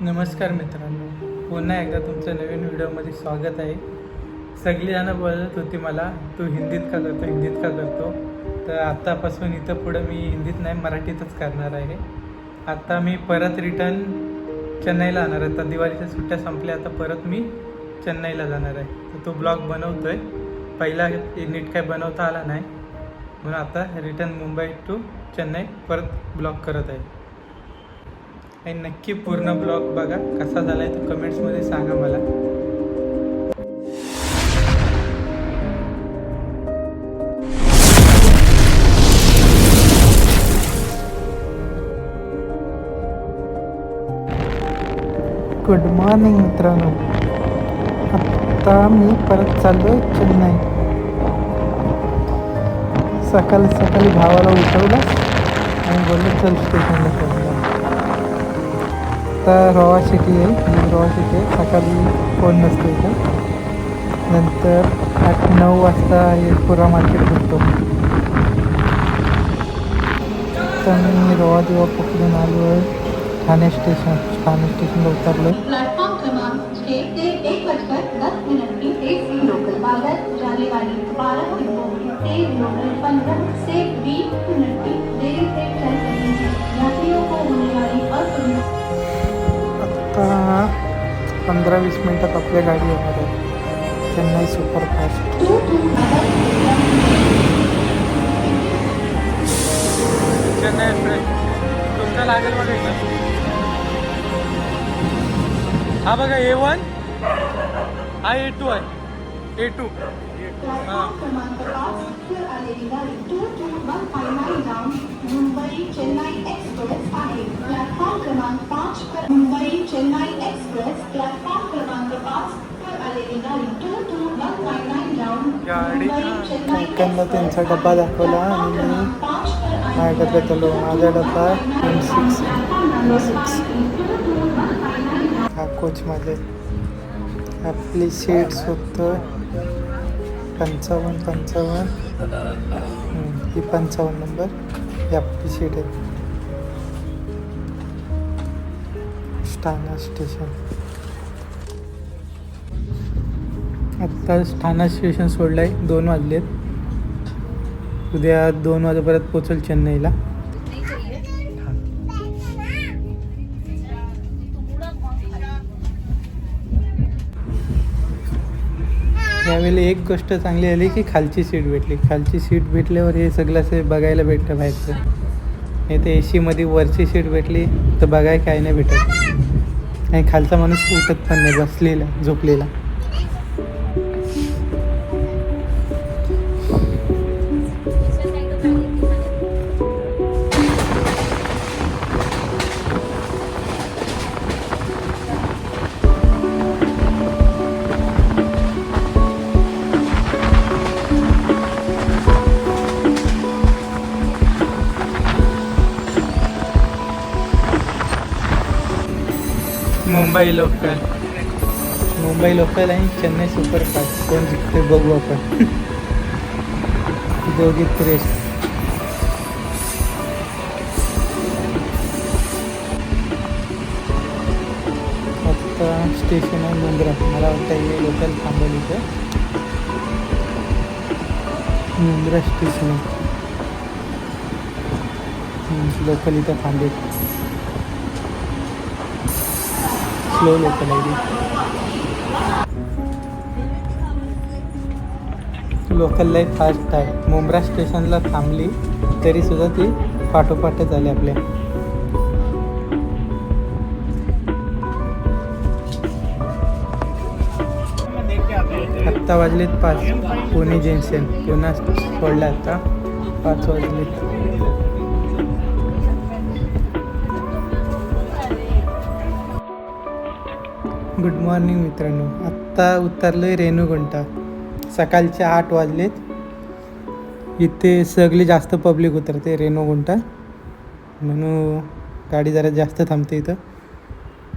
नमस्कार मित्रांनो. पुन्हा एकदा तुमचं नवीन व्हिडिओमध्ये स्वागत आहे. सगळीजणं बोलत होती मला तू हिंदीत का करतो हिंदीत का करतो? तर आत्तापासून इथं पुढं मी हिंदीत नाही मराठीतच करणार आहे. आत्ता मी परत रिटर्न चेन्नईला जाणार आहे. आता दिवाळीच्या सुट्ट्या संपल्या आता परत मी चेन्नईला जाणार आहे. तर तो ब्लॉग बनवतो आहे पहिला नीट काय बनवता आला नाही. म्हणून आता रिटर्न मुंबई टू चेन्नई परत ब्लॉग करत आहे. आणि नक्की पूर्ण ब्लॉग बघा कसा झाला आहे तो कमेंट्समध्ये सांगा मला. गुड मॉर्निंग मित्रांनो. आत्ता मी परत चाललो आहे चेन्नई. सकाळी सकाळी भावाला उठवलं आणि बोललो चल स्टेशनला आता रवा सिटी आहे. म्हणजे रवा सिटी आहे. सकाळी कोण नसतो इथं. नंतर आठ नऊ वाजता पुरा मार्केट भेटतो तर मी रवा दिवा पकडून आलो आहे ठाणे स्टेशन ठाणे स्टेशनला उतरलो आहे बारह से बीस मिनट की देरी से पंधरा वीस मिनटात आपल्या गाडी येणार आहे. चेन्नई सुपरफास्ट. चेन्नई एक्सप्रेस. तुमचा लागेल बघा इथं हा बघा ए वन हा ए टू आहे. A to. प्लेटफॉर्म क्रमांक फिर आलेली गाडी two two one five nine down Mumbai Chennai express आहे प्लॅटफॉर्म क्रमांक पाच पर मुंबई चेन्नई एक्सप्रेस प्लॅटफॉर्म क्रमांक पाच त्यांना त्यांचा डब्बा दाखवला आणि मी माझ्या डब्यात आलो माझा डब्बा एम सिक्स सिक्स हा कोचमध्ये. आपली सीट्स होतं. पंचावन्न पंचावन्न. ही पंचावन्न नंबर. ही आपली सीट आहे. स्थाना स्टेशन आत्ता स्थाना स्टेशन सोडलं आहे दोन वाजलेत. उद्या दोन वाजेपर्यंत पोचल चेन्नईला. यावेळी एक गोष्ट चांगली आली की खालची सीट भेटली. खालची सीट भेटल्यावर हे सगळं असं बघायला भेटतं बाहेरचं. नाही तर ए सीमध्ये वरची सीट भेटली तर बघाय काय नाही भेटत. आणि खालचा माणूस उठत पण नाही बसलेला झोपलेला. मुंबई लोकल मुंबई लोकल आणि चेन्नई सुपरफास्ट कोण जिंकते बघू आपण. दोघी रेस आता स्टेशन आहे मुंद्रा. मला वाटतं हे लोकल थांबवलं इथं. मुंद्रा स्टेशन लोकल इथं थांबेल. स्लो लोकल आहे लोकल लई फास्ट आहे. मुंब्रा स्टेशनला थांबली तरी सुद्धा ती पाठोपाठ झाली आपल्या. आत्ता वाजलेत पाच. पुणे जंक्शन. पुन्हा सोडलं आता. पाच वाजलेत. गुड मॉर्निंग मित्रांनो. आत्ता उतरलो आहे रेणुगुंटा. सकाळचे आठ वाजलेत. इथे सगळी जास्त पब्लिक उतरते रेणुगुंटा. म्हणून गाडी जरा जास्त थांबते इथं.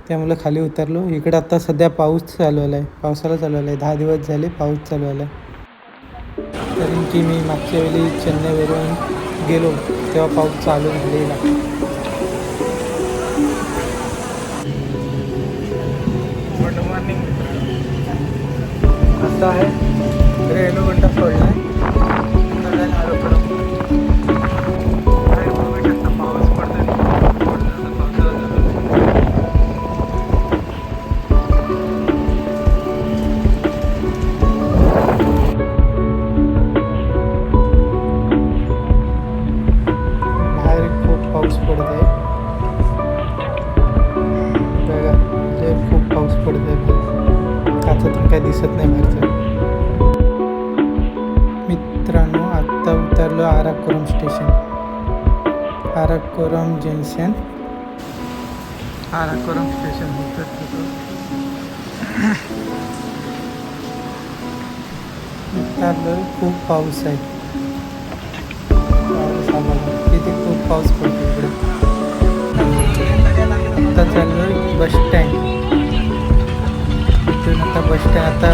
त्यामुळं खाली उतरलो. इकडं आत्ता सध्या पाऊस चालू आला आहे पावसाला चालू आला आहे दहा दिवस झाले पाऊस चालू आला आहे कारण की मी मागच्या वेळी चेन्नईवरून गेलो तेव्हा पाऊस चालू झालेला. आता आहे रेणूगुंडा सोडला आहे पाऊस बाहेर खूप पाऊस पडत खूप पाऊस काचातून काही दिसत नाही बाहेरचं. उतरलो station. Arakkonam junction. Arakkonam station होतं तिथं. खूप पाऊस आहे. पाऊस तिथे खूप पाऊस पडतो इकडे. आता चाललो बस स्टँड इथून आता बस स्टँड आता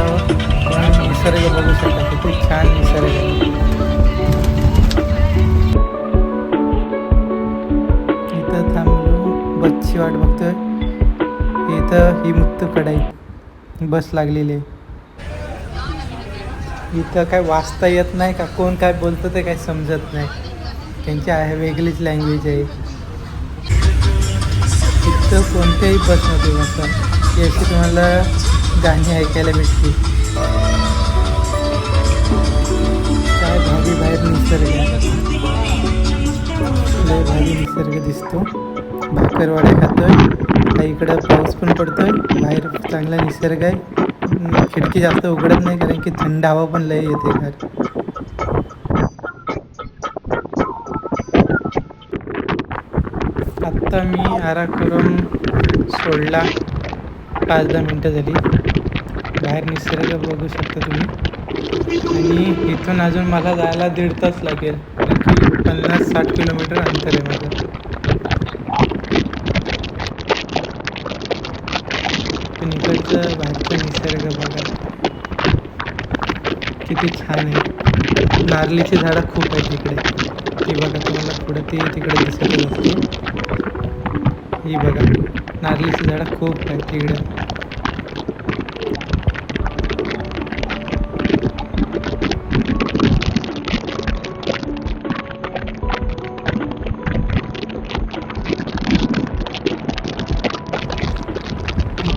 निसर्ग बघू शकता किती छान निसर्ग आहे. बसची वाट बघतोय. इथं ही मुक्त मुक्तकडाई बस लागलेली आहे. इथं काय वाचता येत नाही का? कोण काय बोलतं ते काही समजत नाही. त्यांची आहे वेगळीच लँग्वेज आहे. इथं कोणत्याही बसमध्ये बसा. याची तुम्हाला गाणी ऐकायला भेटतील. काय भावी बाहेर निसर्ग आहे. लय भावी निसर्ग दिसतो. भाकरवाड्या खातोय. इकडं पाऊस पण पडतोय. बाहेर चांगला निसर्ग आहे. खिडकी जास्त उघडत नाही कारण की थंड हवा पण लय येते घर. आत्ता मी आराखोरम सोडला. पाच दहा मिनटं झाली. बाहेर निसर्ग बघू शकता तुम्ही. आणि इथून अजून मला जायला दीड तास लागेल. पन्नास साठ किलोमीटर अंतर आहे माझं. पण इकडचं बाहेरचं निसर्ग बघा. किती छान आहे. नारळीची झाडं खूप आहेत इकडे. ती बघा तुम्हाला पुढं ते तिकडे दिसत असते ही बघा नारळीची झाडं खूप आहेत तिकडे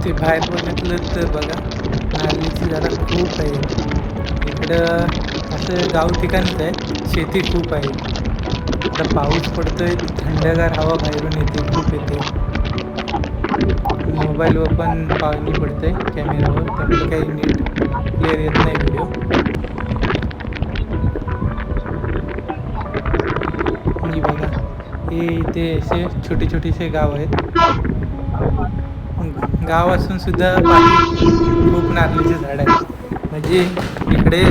ते बाहेर बघितलं तर बघा नारळीची झाडं खूप आहे. इकडं असं गाव ठिकाणच आहे शेती खूप आहे. आता पाऊस पडतोय थंडगार हवा बाहेरून येते खूप येते. मोबाईलवर पण पाणी पडतंय कॅमेरावर त्यामुळे काही नीट क्लिअर येत नाही व्हिडिओ. बघा हे इथे असे छोटे छोटेसे गाव आहेत. गाव असून सुद्धा खूप नारळीचे झाड आहेत. म्हणजे इकडे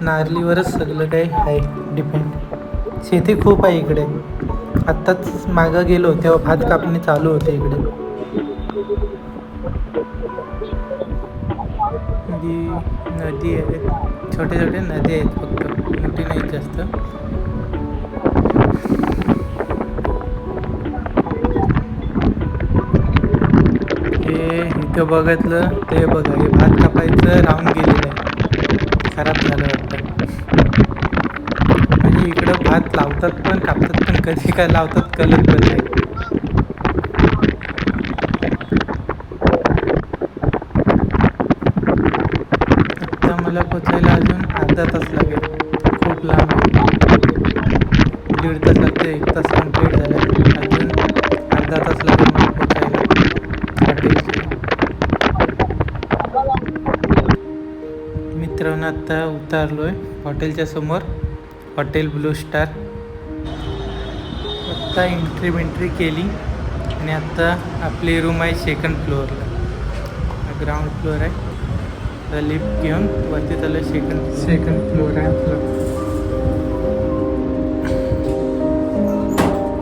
नारळीवरच सगळं काही आहे डिपेंड शेती खूप आहे इकडे. आत्ताच मागं गेलो तेव्हा भात कापणी चालू होते इकडे. नदी आहे छोटे छोटे नदी आहेत फक्त मोठी नाहीत जास्त. इथं बघितलं ते बघा हे भात कापायचं राहून गेलेलं आहे. खराब झालं वाटतं. म्हणजे इकडं भात लावतात पण कापतात पण कधी काय लावतात कळत पण नाही. आता मला पोचायला अजून अर्धा तास लागेल. खूप लांब. दीड तास लागते एक तास कंप्लीट झाला. आत्ता उतारलो आहे हॉटेलच्या समोर. Hotel blue star. आत्ता एंट्री बेंट्री केली आणि आत्ता आपली रूम आहे सेकंड फ्लोअरला ग्राउंड फ्लोअर आहे. आता लिफ्ट घेऊन वरती चालू सेकंड सेकंड फ्लोअर आहे आपलं.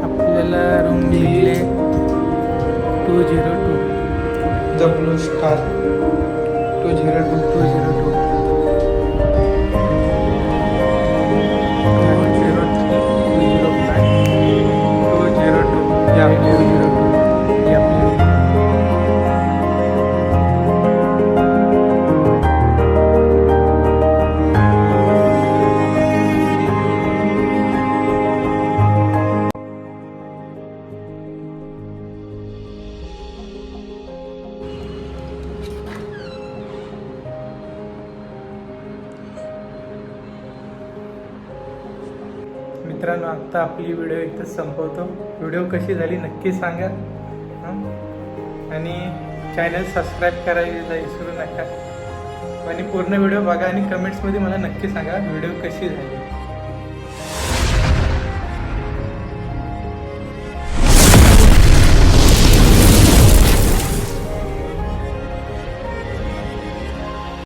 आपल्याला रूम भेटले two zero two the blue star two zero two आत्ता आपली व्हिडिओ इथं संपवतो. व्हिडिओ कशी झाली नक्की सांगा. आणि चॅनल सबस्क्राईब करायला विसरू नका. आणि पूर्ण व्हिडिओ बघा आणि कमेंट्समध्ये मला नक्की सांगा व्हिडिओ कशी झाली.